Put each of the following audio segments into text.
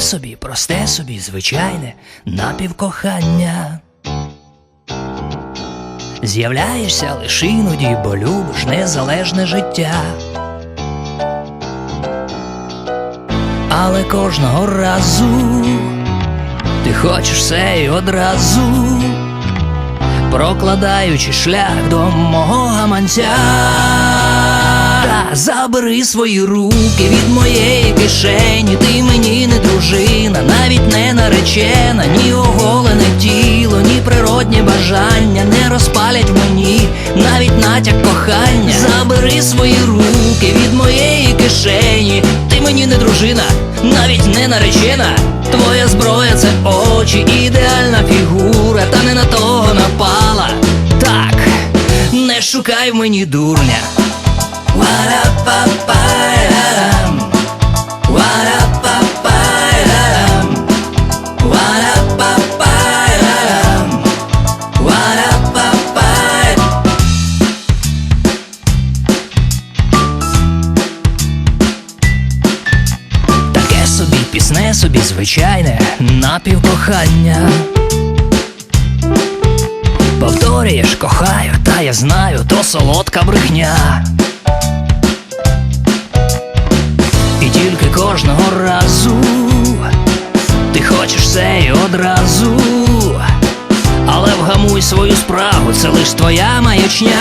Собі, просте собі, звичайне напівкохання. З'являєшся лиш іноді, бо любиш незалежне життя. Але кожного разу ти хочеш все і одразу, прокладаючи шлях до мого гаманця. Та забери свої руки від моєї кишені, ти мені дружина, навіть не наречена, ні оголене тіло, ні природні бажання не розпалять мені, навіть натяк кохання. Забери свої руки від моєї кишені, ти мені не дружина, навіть не наречена. Твоя зброя це очі, ідеальна фігура, та не на того напала. Так, не шукай мені дурня. Пісне собі звичайне напівкохання. Повторюєш, кохаю, та я знаю, то солодка брехня. Але свою спрагу, це лиш твоя маячня.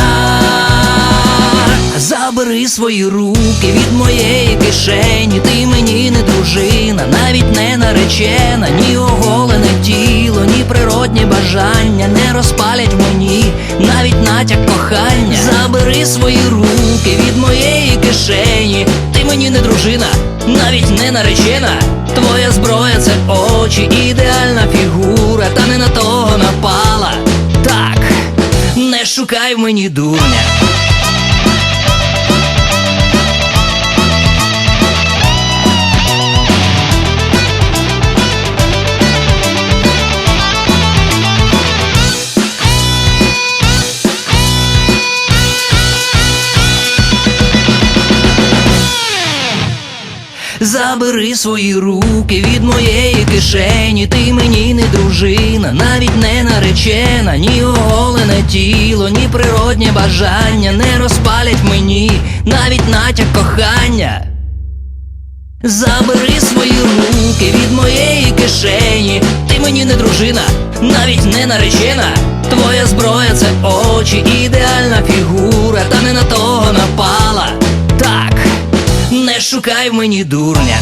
Забери свої руки від моєї кишені, ти мені не дружина, навіть не наречена, ні оголене тіло, ні природні бажання не розпалять мені, навіть натяк кохання. Забери свої руки від моєї кишені, ти мені не дружина, навіть не наречена. Твоя зброя це очі, ідеальна фігура, шукай мені дурня. Забери свої руки від моєї кишені, ти мені не дружина, навіть не наречена, ні оголене тіло, ні природні бажання не розпалять мені, навіть натяк кохання. Забери свої руки від моєї кишені, ти мені не дружина, навіть не наречена. Твоя зброя це очі, ідеальна фігура, шукай мені дурня.